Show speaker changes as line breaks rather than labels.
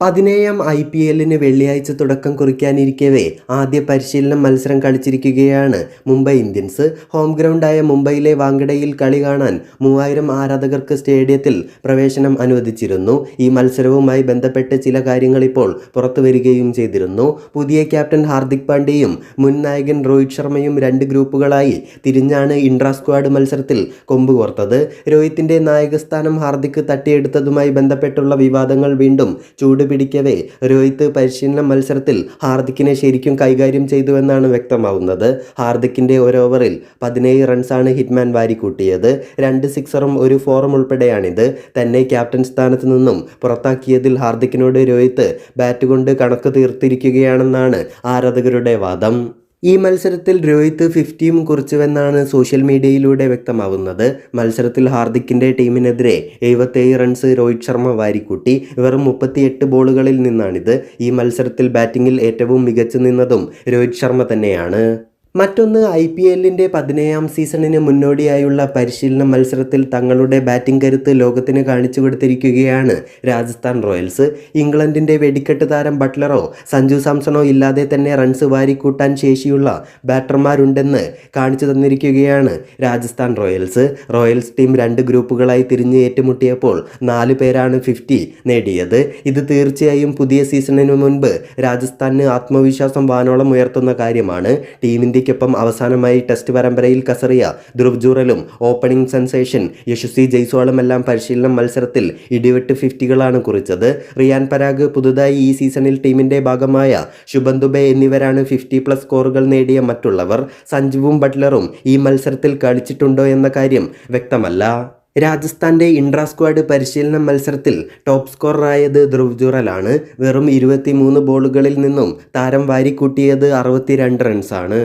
പതിനേഴാം I P എല്ലിന് വെള്ളിയാഴ്ച തുടക്കം കുറിക്കാനിരിക്കവേ ആദ്യ പരിശീലനം മത്സരം കളിച്ചിരിക്കുകയാണ് മുംബൈ ഇന്ത്യൻസ്. ഹോം ഗ്രൗണ്ടായ മുംബൈയിലെ വാങ്കഡയിൽ കളി കാണാൻ മൂവായിരം ആരാധകർക്ക് സ്റ്റേഡിയത്തിൽ പ്രവേശനം അനുവദിച്ചിരുന്നു. ഈ മത്സരവുമായി ബന്ധപ്പെട്ട് ചില കാര്യങ്ങൾ ഇപ്പോൾ പുറത്തു ചെയ്തിരുന്നു. പുതിയ ക്യാപ്റ്റൻ ഹാർദിക് പാണ്ഡ്യയും മുൻ നായകൻ രോഹിത് ശർമ്മയും രണ്ട് ഗ്രൂപ്പുകളായി തിരിഞ്ഞാണ് ഇൻട്രാ സ്ക്വാഡ് മത്സരത്തിൽ കൊമ്പ് കോർത്തത്. രോഹിത്തിന്റെ നായകസ്ഥാനം ഹാർദിക് തട്ടിയെടുത്തതുമായി ബന്ധപ്പെട്ടുള്ള വിവാദങ്ങൾ വീണ്ടും ചൂട് പിടിക്കവേ രോഹിത് പരിശീലന മത്സരത്തിൽ ഹാർദിക്കിനെ ശരിക്കും കൈകാര്യം ചെയ്തുവെന്നാണ് വ്യക്തമാവുന്നത്. ഹാർദിക്കിന്റെ ഒരു ഓവറിൽ പതിനേഴ് റൺസാണ് ഹിറ്റ്മാൻ വാരിക്കൂട്ടിയത്. രണ്ട് സിക്സറും ഒരു ഫോറും ഉൾപ്പെടെയാണിത്. തന്നെ ക്യാപ്റ്റൻ സ്ഥാനത്ത് നിന്നും പുറത്താക്കിയതിൽ ഹാർദിക്കിനോട് രോഹിത് ബാറ്റ് കൊണ്ട് കണക്ക് തീർത്തിരിക്കുകയാണെന്നാണ് ആരാധകരുടെ വാദം. ഈ മത്സരത്തിൽ രോഹിത് ഫിഫ്റ്റിയും കുറിച്ചുവെന്നാണ് സോഷ്യൽ മീഡിയയിലൂടെ വ്യക്തമാവുന്നത്. മത്സരത്തിൽ ഹാർദിക്കിന്റെ ടീമിനെതിരെ എഴുപത്തേഴ് റൺസ് രോഹിത് ശർമ്മ വാരിക്കൂട്ടി. വെറും മുപ്പത്തിയെട്ട് ബോളുകളിൽ നിന്നാണിത്. ഈ മത്സരത്തിൽ ബാറ്റിംഗിൽ ഏറ്റവും മികച്ചു നിന്നതും രോഹിത് ശർമ്മ തന്നെയാണ്. മറ്റൊന്ന് ഐ പി എല്ലിന്റെ പതിനേഴാം സീസണിന് മുന്നോടിയായുള്ള പരിശീലന മത്സരത്തിൽ തങ്ങളുടെ ബാറ്റിംഗ് കരുത്ത് ലോകത്തിന് കാണിച്ചു കൊടുത്തിരിക്കുകയാണ് രാജസ്ഥാൻ റോയൽസ്. ഇംഗ്ലണ്ടിന്റെ വെടിക്കെട്ട് താരം ബട്ട്ലറോ സഞ്ജു സാംസണോ ഇല്ലാതെ തന്നെ റൺസ് വാരിക്കൂട്ടാൻ ശേഷിയുള്ള ബാറ്റർമാരുണ്ടെന്ന് കാണിച്ചു തന്നിരിക്കുകയാണ് രാജസ്ഥാൻ റോയൽസ്. റോയൽസ് ടീം രണ്ട് ഗ്രൂപ്പുകളായി തിരിഞ്ഞ് ഏറ്റുമുട്ടിയപ്പോൾ നാല് പേരാണ് ഫിഫ്റ്റി നേടിയത്. ഇത് തീർച്ചയായും പുതിയ സീസണിന് മുൻപ് രാജസ്ഥാന് ആത്മവിശ്വാസം വാനോളം ഉയർത്തുന്ന കാര്യമാണ്. ടീം ഇന്ത്യക്കൊപ്പം അവസാനമായി ടെസ്റ്റ് പരമ്പരയിൽ കസറിയ ധ്രുവ് ജൂറലും ഓപ്പണിംഗ് സെൻസേഷൻ യശസ്വി ജയ്സ്വാളുമെല്ലാം പരിശീലനം മത്സരത്തിൽ ഇടിവെട്ട് ഫിഫ്റ്റികളാണ് കുറിച്ചത്. റിയാൻ പരാഗ് പുതുതായി ഈ സീസണിൽ ടീമിന്റെ ഭാഗമായ ശുഭൻ ദുബെ എന്നിവരാണ് ഫിഫ്റ്റി പ്ലസ് സ്കോറുകൾ നേടിയ മറ്റുള്ളവർ. സഞ്ജുവും ബട്ട്ലറും ഈ മത്സരത്തിൽ കളിച്ചിട്ടുണ്ടോ എന്ന കാര്യം വ്യക്തമല്ല. രാജസ്ഥാന്റെ ഇൻട്രാ സ്ക്വാഡ് പരിശീലന മത്സരത്തിൽ ടോപ്പ് സ്കോററായത് ധ്രുവ് ജുറലാണ്. വെറും ഇരുപത്തിമൂന്ന് ബോളുകളിൽ നിന്നും താരം വാരിക്കൂട്ടിയത് അറുപത്തിരണ്ട് റൺസാണ്.